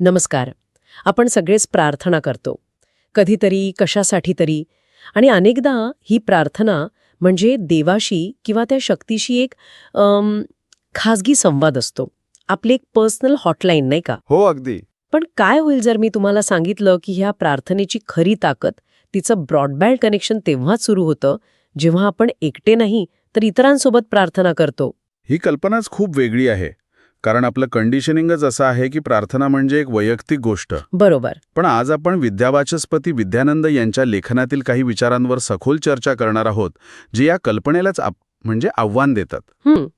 नमस्कार. आपण सगळेच प्रार्थना करतो. कधीतरी कशासाठी तरी. आणि अनेकदा ही प्रार्थना म्हणजे देवाशी किंवा त्या शक्तीशी एक अम, खाजगी संवाद असतो. आपली एक पर्सनल हॉटलाईन नाही का? हो अगदी. पण काय होईल जर मी तुम्हाला सांगितलं की ह्या प्रार्थनेची खरी ताकद तिचं ब्रॉडबँड कनेक्शन तेव्हाच सुरू होतं जेव्हा आपण एकटे नाही तर इतरांसोबत प्रार्थना करतो. ही कल्पनाच खूप वेगळी आहे. कारण आपलं कंडिशनिंगच असं आहे की प्रार्थना म्हणजे एक वैयक्तिक गोष्ट. बरोबर. पण आज आपण विद्यावाचस्पती विद्यानंद यांच्या लेखनातील काही विचारांवर सखोल चर्चा करणार आहोत जे या कल्पनेलाच म्हणजे आव्हान देतात.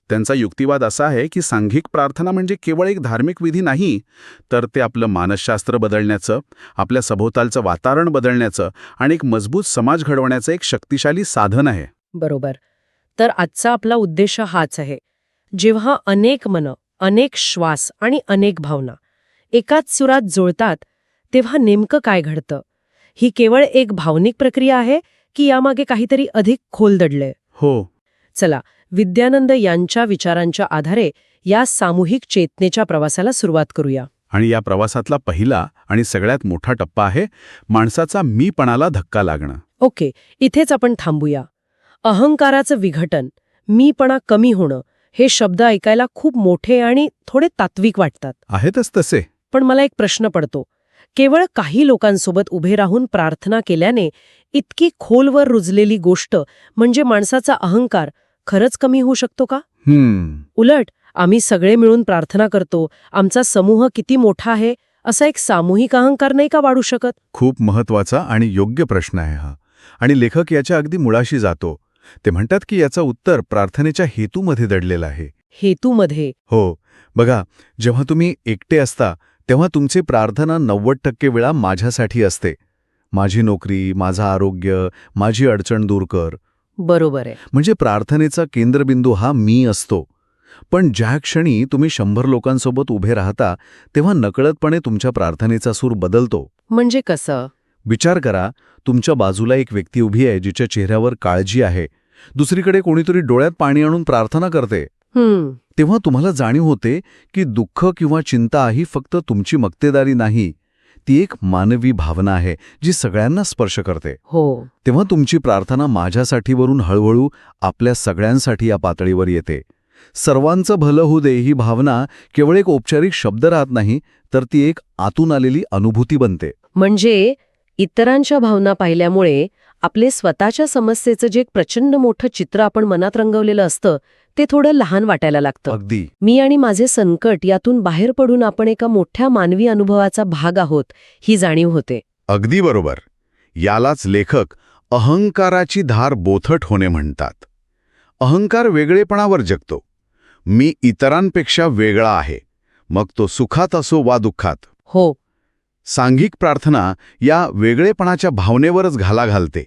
त्यांचा युक्तिवाद असा आहे की सांघिक प्रार्थना म्हणजे केवळ एक धार्मिक विधी नाही तर ते आपलं मानसशास्त्र बदलण्याचं आपल्या सभोवतालचं वातावरण बदलण्याचं आणि एक मजबूत समाज घडवण्याचं एक शक्तिशाली साधन आहे. बरोबर. तर आजचा आपला उद्देश हाच आहे. जेव्हा अनेक मनं अनेक श्वास आणि अनेक भावना. एकाच सुरात जुळतात तेव्हा नेमकं काय घडतं? ही केवळ एक भावनिक प्रक्रिया आहे की यामागे काहीतरी अधिक खोल दडलंय? हो. चला विद्यानंद यांच्या विचारांच्या आधारे या सामूहिक चेतनेच्या प्रवासाला सुरुवात करूया. आणि या प्रवासातला पहिला आणि सगळ्यात मोठा टप्पा आहे माणसाचा मीपणाला धक्का लागणं. ओके इथेच आपण थांबूया. अहंकाराचं विघटन मीपणा कमी होणं हे शब्द ऐकायला खूप मोठे आणि थोडे तात्विक वाटतात. आहेतच तसे. पण मला एक प्रश्न पडतो. केवळ काही लोकांसोबत उभे राहून प्रार्थना केल्याने इतकी खोलवर रुजलेली गोष्ट म्हणजे माणसाचा अहंकार खरंच कमी होऊ शकतो का? हम्म. उलट आम्ही सगळे मिळून प्रार्थना करतो आमचा समूह किती मोठा आहे असा एक सामूहिक अहंकार नाही का वाढू शकत? खूप महत्त्वाचा आणि योग्य प्रश्न आहे हा. आणि लेखक याच्या अगदी मुळाशी जातो. ते म्हणतात की याचं उत्तर प्रार्थनेच्या हेतूमध्ये दडलेलं आहे. हेतूमध्ये? हो. बघा जेव्हा तुम्ही एकटे असता तेव्हा तुमची प्रार्थना नव्वद टक्के वेळा माझ्यासाठी असते. माझी नोकरी माझं आरोग्य माझी अडचण दूर कर. बरोबर आहे. म्हणजे प्रार्थनेचा केंद्रबिंदू हा मी असतो. पण ज्या क्षणी तुम्ही शंभर लोकांसोबत उभे राहता तेव्हा नकळतपणे तुमच्या प्रार्थनेचा सूर बदलतो. म्हणजे कसं? विचार करा तुमच्या बाजूला एक व्यक्ती उभी आहे जिच्या चेहऱ्यावर काळजी आहे. दुसरीकडे कोणीतरी डोळ्यात पाणी आणून प्रार्थना करते. तेव्हा तुम्हाला जाणीव होते की दुःख किंवा चिंता ही फक्त तुमची मक्तेदारी नाही ती एक मानवी भावना आहे जी सगळ्यांना स्पर्श करते. हो. तेव्हा तुमची प्रार्थना माझ्यासाठीवरून हळूहळू आपल्या सगळ्यांसाठी या पातळीवर येते. सर्वांचं भलं होऊ दे ही भावना केवळ एक औपचारिक शब्द राहत नाही तर ती एक आतून आलेली अनुभूती बनते. म्हणजे इतरांच्या भावना पाहिल्यामुळे आपले स्वतःच्या समस्येचं जे एक प्रचंड मोठं चित्र आपण मनात रंगवलेलं असतं ते थोडं लहान वाटायला लागतं. अगदी. मी आणि माझे संकट यातून बाहेर पडून आपण एका मोठ्या मानवी अनुभवाचा भाग आहोत ही जाणीव होते. अगदी बरोबर. यालाच लेखक अहंकाराची धार बोथट होणे म्हणतात. अहंकार वेगळेपणावर जगतो. मी इतरांपेक्षा वेगळा आहे. मग तो सुखात असो वा दुःखात. हो सांघिक प्रार्थना या वेगळेपणाच्या भावनेवरच घाला घालते.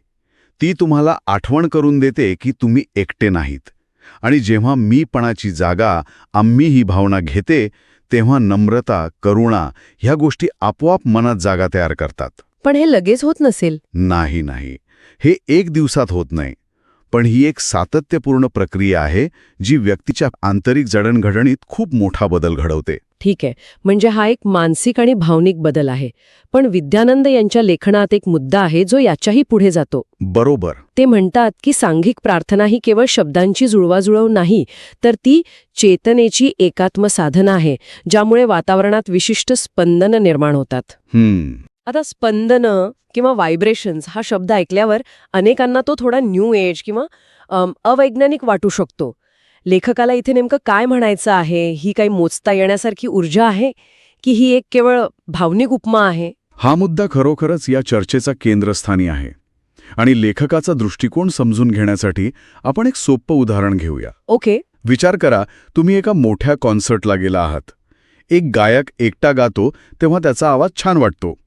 ती तुम्हाला आठवण करून देते की तुम्ही एकटे नाहीत. आणि जेव्हा मीपणाची जागा आम्ही ही भावना घेते तेव्हा नम्रता करुणा ह्या गोष्टी आपोआप मनात जागा तयार करतात. पण हे लगेच होत नसेल. नाही नाही. हे एक दिवसात होत नाही. पण ही एक सातत्यपूर्ण प्रक्रिया आहे जी व्यक्तीच्या आंतरिक जडणघडणीत खूप मोठा बदल घडवते. ठीक आहे. म्हणजे हा एक मानसिक आणि भावनिक बदल आहे. पण विद्यानंद यांच्या लेखनात एक मुद्दा आहे जो याच्याही पुढे जातो. बरोबर. ते म्हणतात की सांघिक प्रार्थना ही केवळ शब्दांची जुळवाजुळव नाही तर ती चेतनेची एकात्म साधना आहे ज्यामुळे वातावरणात विशिष्ट स्पंदन निर्माण होतात. आता स्पंदन किंवा व्हायब्रेशन्स हा शब्द ऐकल्यावर अनेकांना तो थोडा न्यू एज किंवा अवैज्ञानिक वाटू शकतो. लेखकाला इथे नेमकं काय म्हणायचं आहे? ही काही मोजता येण्यासारखी ऊर्जा आहे? की ही एक केवळ भावनिक उपमा आहे? हा मुद्दा खरोखरच या चर्चेचा केंद्रस्थानी आहे. आणि लेखकाचा दृष्टिकोन समजून घेण्यासाठी आपण एक सोपं उदाहरण घेऊया. ओके. विचार करा तुम्ही एका मोठ्या कॉन्सर्टला गेला आहात. एक गायक एकटा गातो तेव्हा त्याचा आवाज छान वाटतो.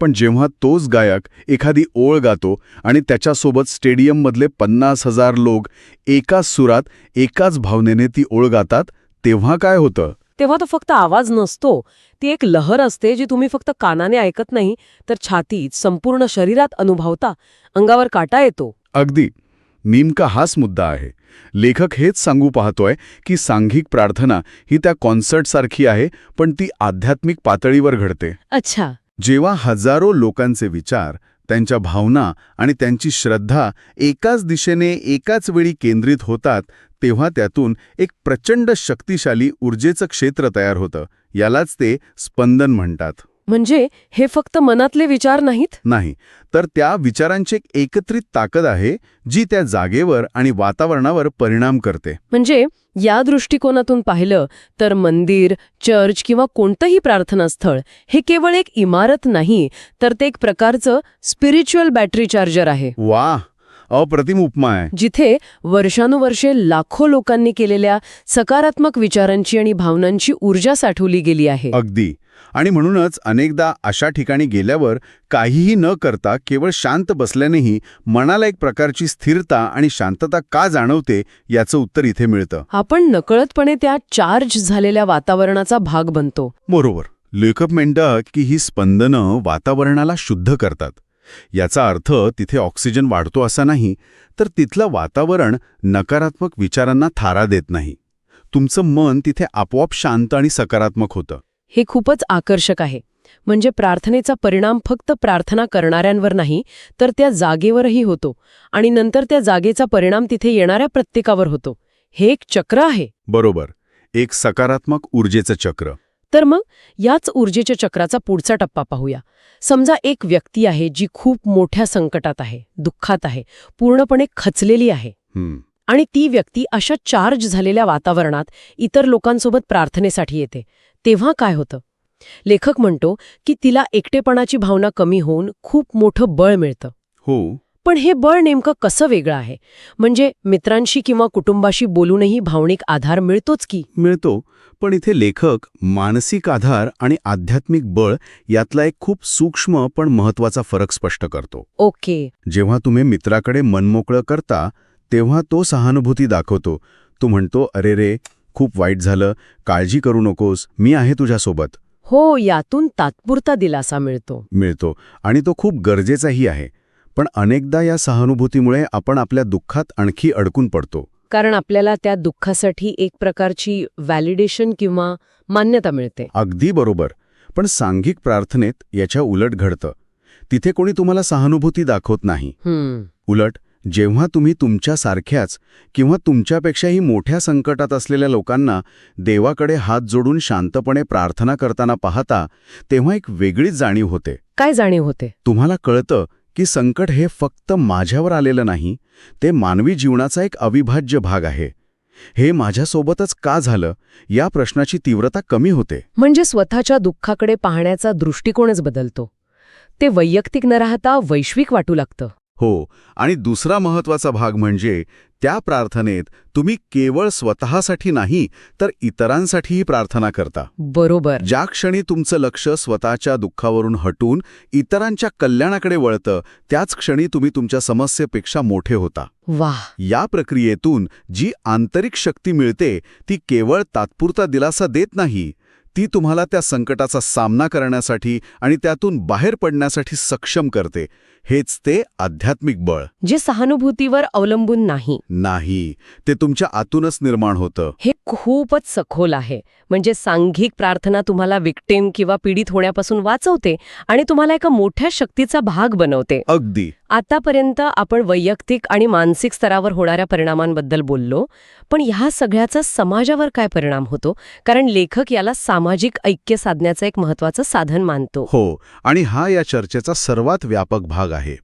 पण जेव्हा तोच गायक एखादी ओळ गातो आणि त्याच्यासोबत स्टेडियममधले पन्नास हजार लोक एकाच सुरात एकाच भावनेने ती ओळ गातात तेव्हा काय होतं? तेव्हा तो फक्त आवाज नसतो. ती एक लहर असते जी तुम्ही फक्त कानाने ऐकत नाही तर छातीत संपूर्ण शरीरात अनुभवता अंगावर काटा येतो. अगदी. नेमका हाच मुद्दा आहे. लेखक हेच सांगू पाहतोय की सांघिक प्रार्थना ही त्या कॉन्सर्टसारखी आहे पण ती आध्यात्मिक पातळीवर घडते. अच्छा. जेव्हा हजारो लोकांचे विचार त्यांच्या भावना आणि त्यांची श्रद्धा एकाच दिशेने एकाच वेळी केंद्रित होतात तेव्हा त्यातून एक प्रचंड शक्तिशाली ऊर्जेचं क्षेत्र तयार होतं. यालाच ते स्पंदन म्हणतात. म्हणजे हे फक्त मनातले विचार नाहीत? नाही. तर त्या विचारांची एक एकत्रित ताकद आहे जी त्या जागेवर आणि वातावरणावर परिणाम करते. म्हणजे या दृष्टिकोनातून पाहिलं तर मंदिर चर्च किंवा कोणतंही प्रार्थनास्थळ हे केवळ एक इमारत नाही तर ते एक प्रकारचं स्पिरिच्युअल बॅटरी चार्जर आहे. वा अप्रतिम उपमा आहे. जिथे वर्षानुवर्षे लाखो लोकांनी केलेल्या सकारात्मक विचारांची आणि भावनांची ऊर्जा साठवली गेली आहे. अगदी. आणि म्हणूनच अनेकदा अशा ठिकाणी गेल्यावर काहीही न करता केवळ शांत बसल्यानेही मनाला एक प्रकारची स्थिरता आणि शांतता का जाणवते याचं उत्तर इथे मिळतं. आपण नकळतपणे त्या चार्ज झालेल्या वातावरणाचा भाग बनतो. बरोबर. लेखक म्हणतात की ही स्पंदनं वातावरणाला शुद्ध करतात. याचा अर्थ तिथे ऑक्सिजन वाढतो असा नाही तर तिथलं वातावरण नकारात्मक विचारांना थारा देत नाही. तुमचं मन तिथे आपोआप शांत आणि सकारात्मक होतं. हे खूपच आकर्षक आहे. म्हणजे प्रार्थनेचा परिणाम फक्त प्रार्थना करणाऱ्यांवर नाही तर त्या जागेवरही होतो आणि नंतर त्या जागेचा परिणाम तिथे येणाऱ्या प्रत्येकावर होतो. हे एक चक्र आहे. बरोबर. एक सकारात्मक ऊर्जेचं चक्र. तर मग याच ऊर्जेच्या चक्राचा पुढचा टप्पा पाहूया. समजा एक व्यक्ती आहे जी खूप मोठ्या संकटात आहे दुःखात आहे पूर्णपणे खचलेली आहे. हं, आणि ती व्यक्ती अशा चार्ज झालेल्या वातावरणात इतर लोकांसोबत प्रार्थनेसाठी येते. तेव्हा काय होतं? लेखक म्हणतो की तिला एकटेपणाची भावना कमी होऊन खूप मोठं बळ मिळतं. हो. पण हे बळ नेमकं कसं वेगळं आहे? म्हणजे मित्रांशी किंवा कुटुंबाशी बोलूनही भावनिक आधार मिळतोच की? मिळतो पण इथे लेखक मानसिक आधार आणि आध्यात्मिक बळ यातला एक खूप सूक्ष्म पण महत्त्वाचा फरक स्पष्ट करतो. ओके. जेव्हा तुम्ही मित्राकडे मनमोकळं करता तेव्हा तो सहानुभूती दाखवतो. तो म्हणतो अरे रे खूप वाईट झालं काळजी करू नकोस मी आहे तुझ्यासोबत. हो यातून तात्पुरता दिलासा मिळतो. मिळतो आणि तो खूप गरजेचाही आहे. पण अनेकदा या सहानुभूतीमुळे आपण आपल्या दुःखात आणखी अडकून पडतो. कारण आपल्याला त्या दुःखासाठी एक प्रकारची व्हॅलिडेशन किंवा मान्यता मिळते. अगदी बरोबर. पण सांघिक प्रार्थनेत याच्या उलट घडतं. तिथे कोणी तुम्हाला सहानुभूती दाखवत नाही. हम्म. उलट जेव्हा तुम्ही तुमच्यासारख्याच किंवा तुमच्यापेक्षाही मोठ्या संकटात असलेल्या लोकांना देवाकडे हात जोडून शांतपणे प्रार्थना करताना पाहता तेव्हा एक वेगळीच जाणीव होते. काय जाणीव होते? तुम्हाला कळतं की संकट हे फक्त माझ्यावर आलेलं नाही ते मानवी जीवनाचा एक अविभाज्य भाग आहे. हे माझ्यासोबतच का झालं? या प्रश्नाची तीव्रता कमी होते. म्हणजे स्वतःच्या दुःखाकडे पाहण्याचा दृष्टिकोनच बदलतो. ते वैयक्तिक न राहता वैश्विक वाटू लागतं. हो आणि दुसरा महत्त्वाचा भाग म्हणजे त्या प्रार्थनेत तुम्ही केवळ स्वतःसाठी नाही तर इतरांसाठीही प्रार्थना करता. बरोबर. ज्या क्षणी तुमचं लक्ष स्वतःच्या दुःखावरून हटून इतरांच्या कल्याणाकडे वळतं त्याच क्षणी तुम्ही तुमच्या समस्येपेक्षा मोठे होता. वाह. या प्रक्रियेतून जी आंतरिक शक्ती मिळते ती केवळ तात्पुरता दिलासा देत नाही ती तुम्हाला त्या संकटाचा सामना करण्यासाठी आणि त्यातून बाहेर पडण्यासाठी सक्षम करते. हेच ते आध्यात्मिक बळ. जे सहानुभूतीवर अवलंबून नाही. नाही. ते तुमच्या आतूनच निर्माण होतं. हे खूपच सखोल आहे. म्हणजे सांघिक प्रार्थना तुम्हाला विक्टिम किंवा पीडित होण्यापासून वाचवते आणि तुम्हाला एका मोठ्या शक्तीचा भाग बनवते. अगदी. आतापर्यंत आपण वैयक्तिक आणि मानसिक स्तरावर होणाऱ्या परिणामांबद्दल बोललो पण ह्या सगळ्याचा समाजावर काय परिणाम होतो? कारण लेखक याला सामाजिक ऐक्य साधण्याचं एक महत्वाचं साधन मानतो. हो आणि हा या चर्चेचा सर्वात व्यापक भाग आहे.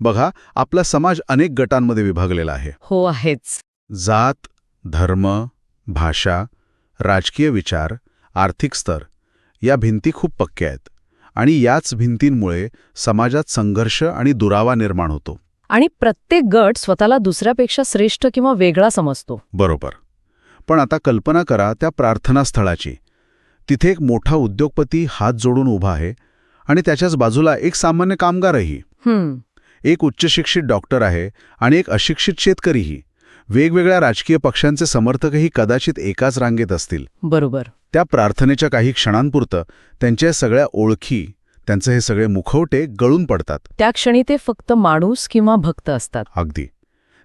बघा आपला समाज अनेक गटांमध्ये विभागलेला आहे. हो आहेच. जात धर्म भाषा राजकीय विचार आर्थिक स्तर या भिंती खूप पक्क्या आहेत आणि याच भिंतींमुळे समाजात संघर्ष आणि दुरावा निर्माण होतो. आणि प्रत्येक गट स्वतःला दुसऱ्यापेक्षा श्रेष्ठ किंवा वेगळा समजतो. बरोबर. पण आता कल्पना करा त्या प्रार्थनास्थळाची. तिथे एक मोठा उद्योगपती हात जोडून उभा आहे आणि त्याच्याच बाजूला एक सामान्य कामगारही. एक उच्चशिक्षित डॉक्टर आहे आणि एक अशिक्षित शेतकरीही. वेगवेगळ्या राजकीय पक्षांचे समर्थकही कदाचित एकाच रांगेत असतील. बरोबर. त्या प्रार्थनेच्या काही क्षणांपुरतं त्यांच्या सगळ्या ओळखी त्यांचे हे सगळे मुखवटे गळून पडतात. त्या क्षणी ते फक्त माणूस किंवा भक्त असतात. अगदी.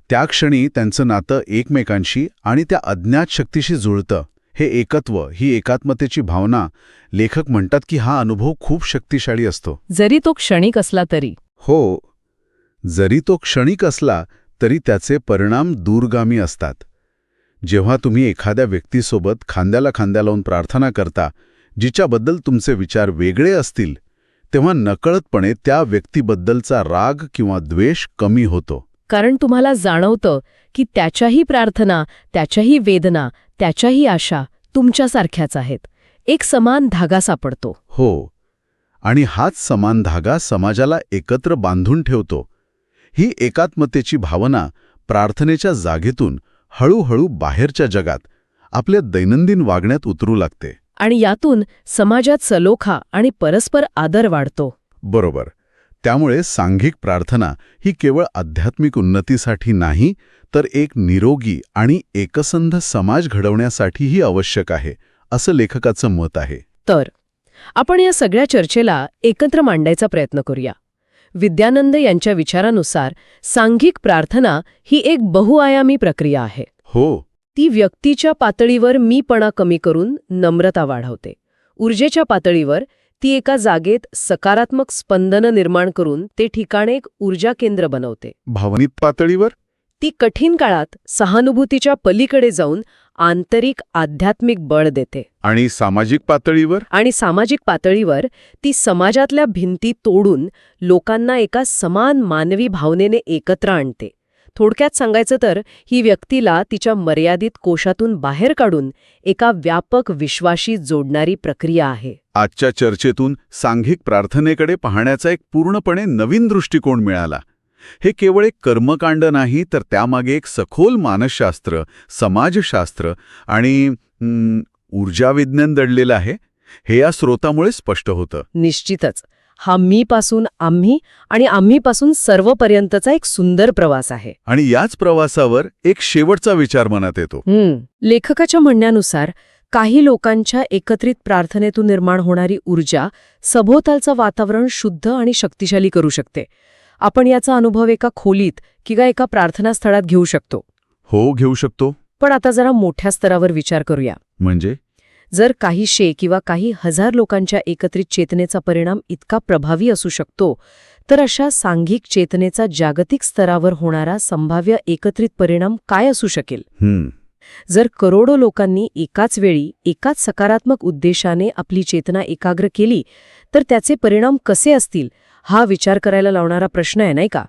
त्या क्षणी त्यांचं नातं एकमेकांशी आणि त्या अज्ञात शक्तीशी जुळतं. हे एकत्व ही एकात्मतेची भावना लेखक म्हणतात की हा अनुभव खूप शक्तिशाली असतो. जरी तो क्षणिक असला तरी. हो. जरी तो क्षणिक असला तरी त्याचे परिणाम दूरगामी असतात. जेव्हा तुम्ही एखाद्या व्यक्तीसोबत खांद्याला खांद्या लावून प्रार्थना करता जिच्याबद्दल तुमचे विचार वेगळे असतील तेव्हा नकळतपणे त्या व्यक्तीबद्दलचा राग किंवा द्वेष कमी होतो. कारण तुम्हाला जाणवतं की त्याच्याही प्रार्थना त्याच्याही वेदना त्याच्याही आशा तुमच्यासारख्याच आहेत. एक समान धागा सापडतो. हो. आणि हाच समान धागा समाजाला एकत्र बांधून ठेवतो. ही एकात्मतेची भावना प्रार्थनेच्या जागेतून हळूहळू बाहेरच्या जगात आपल्या दैनंदिन वागण्यात उतरू लागते. आणि यातून समाजात सलोखा आणि परस्पर आदर वाढतो. बरोबर. त्यामुळे सांघिक प्रार्थना ही केवळ आध्यात्मिक उन्नतीसाठी नाही तर एक निरोगी आणि एकसंध समाज घडवण्यासाठीही आवश्यक आहे असं लेखकाचं मत आहे. तर आपण या सगळ्या चर्चेला एकत्र मांडायचा प्रयत्न करूया. विद्यानंद यांच्या विचारानुसार सांघिक प्रार्थना ही एक बहुआयामी प्रक्रिया आहे. हो. ती व्यक्तीच्या पातळीवर मीपणा कमी करून नम्रता वाढवते. ऊर्जेच्या पातळीवर ती एका जागेत सकारात्मक स्पंदन निर्माण करून ते ठिकाण एक ऊर्जा केंद्र बनवते. भावनिक पातळीवर? ती कठीण काळात सहानुभूतीच्या पलीकडे जाऊन आंतरिक आध्यात्मिक बळ देते. आणि सामाजिक पातळीवर? आणि सामाजिक पातळीवर ती समाजातल्या भिंती तोडून लोकांना एका समान मानवी भावनेने एकत्र आणते. थोडक्यात सांगायचं तर ही व्यक्तीला तिच्या मर्यादित कोशातून बाहेर काढून एका व्यापक विश्वाशी जोडणारी प्रक्रिया आहे. आजच्या चर्चेतून सांघिक प्रार्थनेकडे पाहण्याचा एक पूर्णपणे नवीन दृष्टिकोन मिळाला. हे केवळ एक कर्मकांड नाही तर त्यामागे एक सखोल मानसशास्त्र समाजशास्त्र आणि हं, ऊर्जाविज्ञान दडलेलं आहे हे या स्रोतामुळे स्पष्ट होतं. निश्चितच. हा मीपासून आम्ही आणि आम्हीपासून सर्वपर्यंतचा एक सुंदर प्रवास आहे. आणि याच प्रवासावर एक शेवटचा विचार मनात येतो. लेखकाच्या म्हणण्यानुसार काही लोकांच्या एकत्रित प्रार्थनेतून निर्माण होणारी ऊर्जा सभोवतालचं वातावरण शुद्ध आणि शक्तिशाली करू शकते. आपण याचा अनुभव एका खोलीत किंवा एका प्रार्थनास्थळात घेऊ शकतो. हो घेऊ शकतो. पण आता जरा मोठ्या स्तरावर विचार करूया. म्हणजे? जर काही शे किंवा काही हजार लोकांच्या एकत्रित चेतनेचा परिणाम इतका प्रभावी असू शकतो तर अशा सांघिक चेतनेचा जागतिक स्तरावर होणारा संभाव्य एकत्रित परिणाम काय असू शकेल? जर करोडो लोकांनी एकाच वेळी एकाच सकारात्मक उद्देशाने आपली चेतना एकाग्र केली तर त्याचे परिणाम कसे असतील? हा विचार करायला लावणारा प्रश्न आहे नाही का?